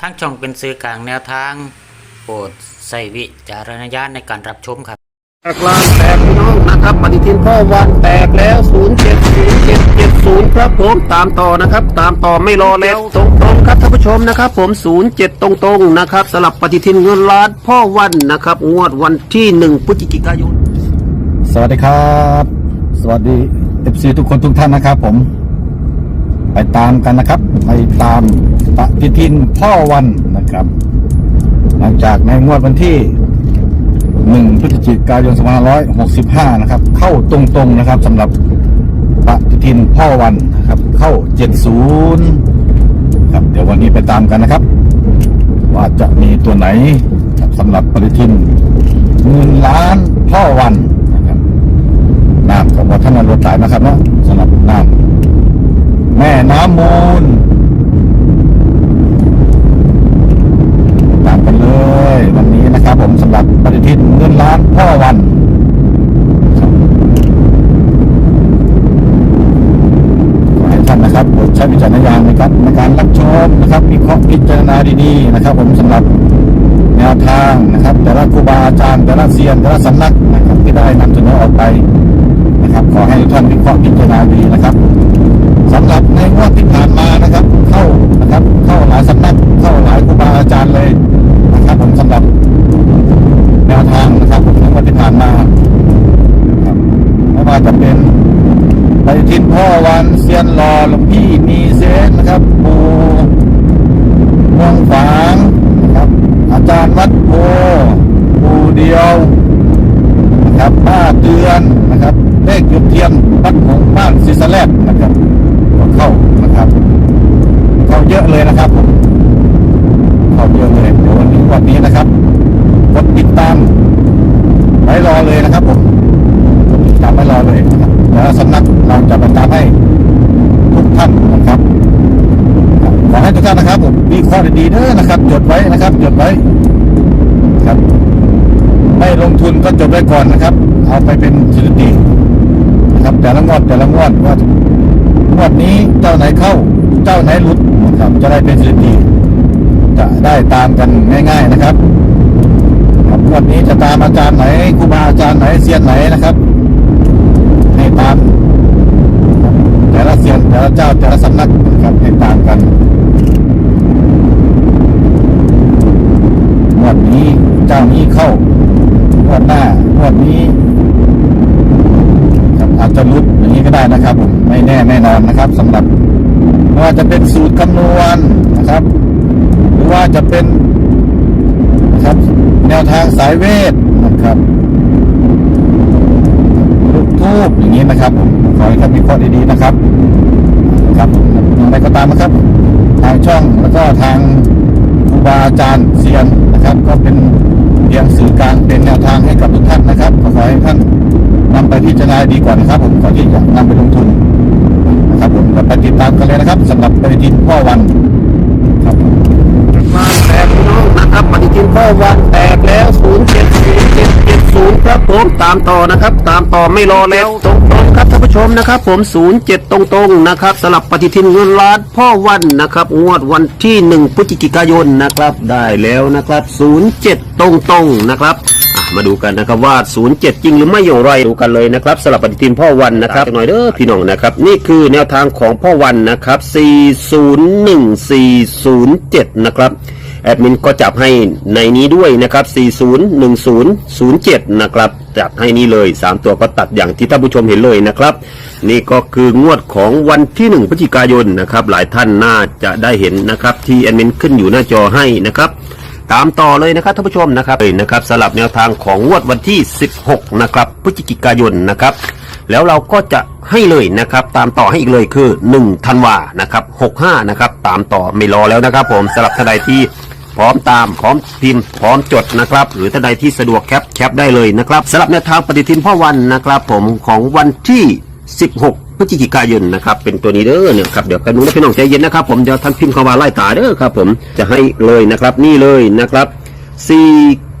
ทั้งช่องเป็นสื่อกลางแนวทาง โปรดใส่วิจารณญาณในการรับชมครับแตกลางแตกพี่น้องนะครับปฏิทินพ่อวันแตกแล้ว 070770ครับผมตามต่อนะครับ ตามต่อไม่รอแล้วตรงๆครับท่านผู้ชมนะครับ ผม 07 ตรงๆนะครับสลับปฏิทินเงินล้านพ่อวันนะครับ งวดวันที่ 1พฤศจิกายน สวัสดีครับ สวัสดีเอฟซีทุกคนทุกท่านนะครับผม ไปตามกันนะครับ ไปตามปฏิทินพ่อวันนะครับ หลังจากในงวดวันที่1พฤศจิกายน2565นร้อยหกสิบห้านะครับ เข้าตรงๆนะครับสำหรับปฏิทินพ่อวันนะครับ เข้า70ครับเดี๋ยววันนี้ไปตามกันนะครับ ว่าจะมีตัวไหนสำหรับปฏิทินเงินล้านพ่อวันนะครับน้ำของวัฒนรถสายนะครับเนาะสำหรับน้ำ แม่น้ำมูลตามกันเลยวันนี้นะครับผมสำหรับปฏิทินเงินล้านพ่อวันขอให้ท่านนะครับโปรดใช้วิจารณญาณในการในการรับชมนะครับวิเคราะห์พิจารณาดีๆนะครับ ผมสำหรับแนวทางนะครับ แต่ละครูบาอาจารย์แต่ละเซียนแต่ละสำนักนะครับที่ได้นำเสนอออกไปนะครับ ขอให้ทุกท่านวิเคราะห์พิจารณาดีนะครับ สำหรับในงวดที่ผ่านมานะครับ เข้านะครับ เข้าหลายสำนักเข้าหลายครูบาอาจารย์เลยนะครับ ผมสำหรับแนวทางนะครับในงวดที่ผ่านมาครับไม่ว่าจะเป็นไปฏิทินพ่อวันเซียนรอหลวงพี่มีเซนนะครับปูม่วงฝางนะครับ อาจารย์วัดโพปูเดียวนะครับป้าเตือนนะครับเลขหยุดเทียนวัดหงบ้านศิสแลบนะครับ เข้านะครับเข้าเยอะเลยนะครับเข้าเยอะเลยเดี๋ยววันนี้วันนี้นะครับกดติดตามไว้รอเลยนะครับผมกดติดตามไว้รอเลยนะครับแล้วสำนักเราจะไปตามให้ทุกท่านนะครับขอให้ทุกท่านนะครับผมมีข้อดีๆเด้อนะครับ จดไว้นะครับ จดไว้ครับ ไม่ลงทุนก็จดไว้ก่อนนะครับ เอาไปเป็นสถิตินะครับ แต่ละงวดแต่ละงวดว่า งวดนี้เจ้าไหนเข้า เจ้าไหนหลุดนะครับจะได้เป็นสถิติจะได้ตามกันง่าย ๆนะครับครับงวดนี้จะตามอาจารย์ไหนครูบาอาจารย์ไหนเซียนไหนนะครับ ให้ตามแต่ละเซียนแต่ละเจ้าแต่ละสำนักนะครับให้ตามกันงวดนี้เจ้านี้เข้างวดหน้างวดนี้ครับอาจจะลุดอย่าง นี้นะครับผมไม่แน่แน่นอนนะครับสำหรับไม่ว่าจะเป็นสูตรคำนวณนะครับ หรือว่าจะเป็นนะครับแนวทางสายเวทนะครับลูกทูบอย่างนี้นะครับผมขอให้ท่านมีข้อดีๆนะครับ ครับอย่างไรก็ตามนะครับ ทางช่องแล้วก็ทางครูบาอาจารย์เซียนนะครับ ก็เป็นเพียงสื่อกลางเป็นแนวทางให้กับทุกท่านนะครับขอให้ท่านนำไปพิจารณาดีก่อนนะครับผม เลยนะครับสำหรับปฏิทินพ่อวันครับมาแตกพี่น้องนะครับปฏิทินพ่อวันแตกแล้ว070770ครับผมตามต่อนะครับ ตามต่อไม่รอแล้วตรงๆครับท่านผู้ชมนะครับผม07ตรงๆนะครับสลับปฏิทินเงินล้านพ่อวันนะครับ งวดวันที่1พฤศจิกายนนะครับได้แล้วนะครับ07ตรงๆนะครับ มาดูกันนะครับว่า 07 จริงหรือไม่อย่างไรดูกันเลยนะครับสลับปฏิทินพ่อวันนะครับหน่อยเด้อพี่น้องนะครับ นี่คือแนวทางของพ่อวันนะครับ 401407 นะครับแอดมินก็จับให้ในนี้ด้วยนะครับ 401007 นะครับ จับให้นี่เลย 3 ตัวก็ตัดอย่างที่ท่านผู้ชมเห็นเลยนะครับ นี่ก็คืองวดของวันที่ 1พฤศจิกายนนะครับ หลายท่านน่าจะได้เห็นนะครับ ที่แอดมินขึ้นอยู่หน้าจอให้นะครับ ตามต่อเลยนะครับท่านผู้ชมนะครับเลยนะครับสลับแนวทางของงวดวันที่ 16 นะครับพฤศจิกายนนะครับ แล้วเราก็จะให้เลยนะครับ ตามต่อให้อีกเลยคือ1ธันวานะครับ65 นะครับ ตามต่อไม่รอแล้วนะครับ ผมสลับท่านใดที่พร้อมตามพร้อมพิมพ์พร้อมจดนะครับ หรือท่านใดที่สะดวกแคปแคปได้เลยนะครับสลับแนวทางปฏิทินพ่อวันนะครับ ผมของวันที่ 16 พฤศจิกายนนะครับเป็นตัวนี้เด้อเนี่ยครับเดี๋ยวกันนู้นพี่น้องใจเย็นนะครับผมเดี๋ยวท่านพิมพ์เข้ามาไล่ตาเด้อครับผมจะให้เลยนะครับนี่เลยนะครับ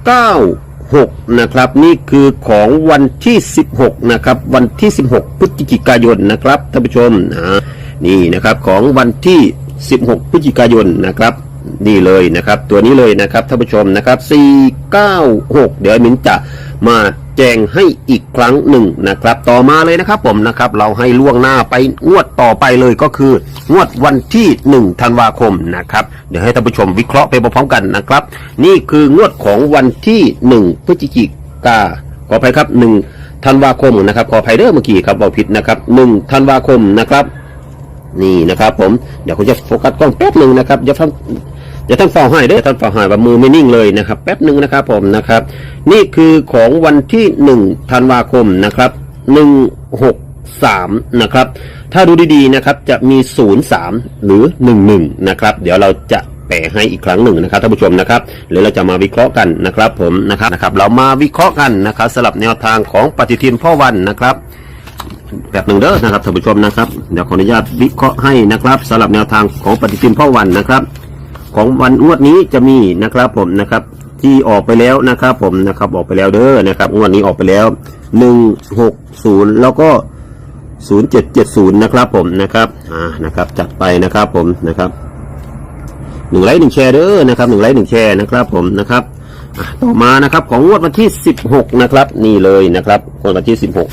496 นะครับนี่คือของวันที่ 16 นะครับวันที่ 16 พฤศจิกายนนะครับท่านผู้ชมนะนี่นะครับของวันที่ 16 พฤศจิกายนนะครับนี่เลยนะครับตัวนี้เลยนะครับท่านผู้ชมนะครับ 496 เดี๋ยวมินจะมา แจงให้อีกครั้งหนึ่งนะครับ ต่อมาเลยนะครับผมนะครับเราให้ล่วงหน้าไปงวดต่อไปเลยก็คืองวดวันที่1ธันวาคมนะครับเดี๋ยวให้ท่านผู้ชมวิเคราะห์ไปพร้อมๆกันนะครับ นี่คืองวดของวันที่ 1 พฤศจิกาขออภัยครับ1ธันวาคมนะครับขออภัยเด้อเมื่อกี้ครับบอกผิดนะครับ1ธันวาคมนะครับนี่นะครับผมเดี๋ยวผมจะโฟกัสกล้องแป๊บหนึ่งนะครับอย่าท่า อย่าท่านฝ่าให้เด้อท่านฝ่าให้ว่ามือไม่นิ่งเลยนะครับ แป๊บหนึ่งนะครับผมนะครับ นี่คือของวันที่หนึ่งธันวาคมนะครับหนึ่งหกสามนะครับ ถ้าดูดีๆนะครับจะมีศูนย์สามหรือหนึ่งหนึ่งนะครับ เดี๋ยวเราจะแปะให้อีกครั้งหนึ่งนะครับท่านผู้ชมนะครับหรือเราจะมาวิเคราะห์กันนะครับผมนะครับนะครับ เรามาวิเคราะห์กันนะครับสลับแนวทางของปฏิทินพ่อวันนะครับแบบหนึ่งเด้อนะครับท่านผู้ชมนะครับ เดี๋ยวขออนุญาตวิเคราะห์ให้นะครับสำหรับแนวทางของปฏิทินพ่อวันนะครับ ของวันงวดนี้จะมีนะครับผมนะครับ ที่ออกไปแล้วนะครับผมนะครับออกไปแล้วเด้อนะครับงวดนี้ออกไปแล้วหนึ่งหกศูนย์แล้วก็ศูนย์เจ็ดเจ็ดศูนย์นะครับผมนะครับอ่านะครับจัดไปนะครับผมนะครับหนึ่งไลค์หนึ่งแชร์เด้อนะครับหนึ่งไลค์หนึ่งแชร์นะครับผมนะครับต่อมานะครับของงวดวันที่สิบหกนะครับ นี่เลยนะครับงวดวันที่สิบหก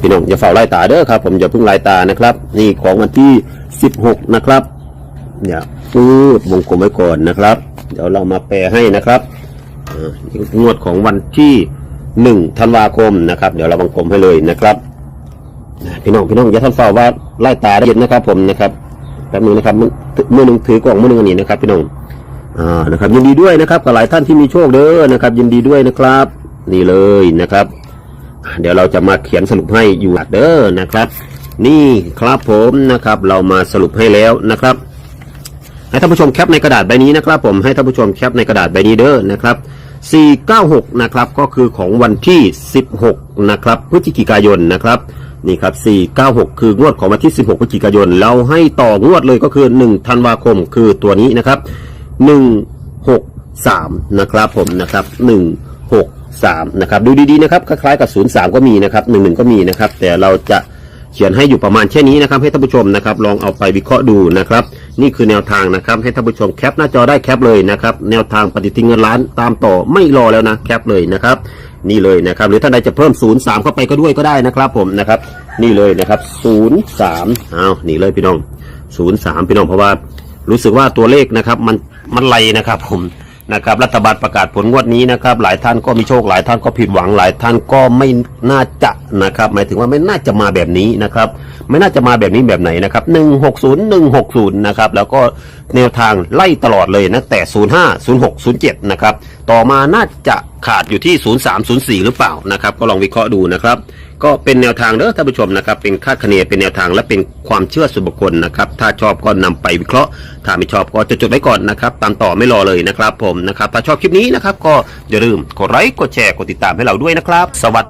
พี่น้องอย่าเฝ้าไล่ตาเด้อครับ ผมอย่าเพิ่งไล่ตานะครับ นี่ของวันที่16นะครับอย่าพูดวงกลมไว้ก่อนนะครับ เดี๋ยวเรามาแปลให้นะครับอ่างวดของวันที่1ธันวาคมนะครับ เดี๋ยวเราวงกลมให้เลยนะครับพี่น้องพี่น้องอย่าท่านเฝ้าว่าไล่ตาได้ยินนะครับ ผมนะครับแป๊บนึงนะครับมือมือหนึ่งถือกล่องมือหนึ่งอันนี้นะครับ พี่น้องอ่านะครับ ยินดีด้วยนะครับกับหลายท่านที่มีโชคเด้อนะครับ ยินดีด้วยนะครับ นี่เลยนะครับ เดี๋ยวเราจะมาเขียนสรุปให้อยู่เด้อนะครับ นี่ครับผมนะครับ เรามาสรุปให้แล้วนะครับ ให้ท่านผู้ชมแคปในกระดาษใบนี้นะครับผมให้ท่านผู้ชมแคปในกระดาษใบนี้เด้อนะครับ 496 นะครับก็คือของวันที่ 16 นะครับพฤศจิกายนนะครับนี่ครับ 496 คืองวดของวันที่ 16 พฤศจิกายน เราให้ต่องวดเลยก็คือ 1 ธันวาคมคือตัวนี้นะครับ 163 นะครับผมนะครับ 163 นะครับ ดูดีๆนะครับ คล้ายๆกับ 03 ก็มีนะครับ 11 ก็มีนะครับ แต่เราจะ เขียนให้อยู่ประมาณแค่นี้นะครับ ให้ท่านผู้ชมนะครับ ลองเอาไปวิเคราะห์ดูนะครับ นี่คือแนวทางนะครับ ให้ท่านผู้ชมแคปหน้าจอได้แคปเลยนะครับ แนวทางปฏิทินเงินล้านตามต่อไม่รอแล้วนะแคปเลยนะครับ นี่เลยนะครับ หรือท่านใดจะเพิ่ม 03 เข้าไปก็ด้วยก็ได้นะครับ ผมนะครับ นี่เลยนะครับ 03อ้าวนี่เลยพี่น้อง 03 พี่น้องเพราะว่ารู้สึกว่าตัวเลขนะครับ มันมันไลนะครับ ผม นะครับรัฐบาลประกาศผลงวดนี้นะครับหลายท่านก็มีโชคหลายท่านก็ผิดหวังหลายท่านก็ไม่น่าจะนะครับหมายถึงว่าไม่น่าจะมาแบบนี้นะครับไม่น่าจะมาแบบนี้แบบไหนนะครับหนึ่งหกศูนย์หนึ่งหกศูนย์นะครับแล้วก็แนวทางไล่ตลอดเลยนะแต่ศูนย์ห้าศูนย์หกศูนย์เจ็ดนะครับต่อมาน่าจะ ขาดอยู่ที่ 03 04 หรือเปล่านะครับก็ลองวิเคราะห์ดูนะครับ ก็เป็นแนวทางเด้อท่านผู้ชมนะครับ เป็นคาดคะเนเป็นแนวทางและเป็นความเชื่อส่วนบุคคลนะครับ ถ้าชอบก็นำไปวิเคราะห์ ถ้าไม่ชอบก็จะจดไว้ก่อนนะครับตามต่อไม่รอเลยนะครับผมนะครับถ้าชอบคลิปนี้นะครับก็อย่าลืมกดไลค์กดแชร์กดติดตามให้เราด้วยนะครับ สวัสดี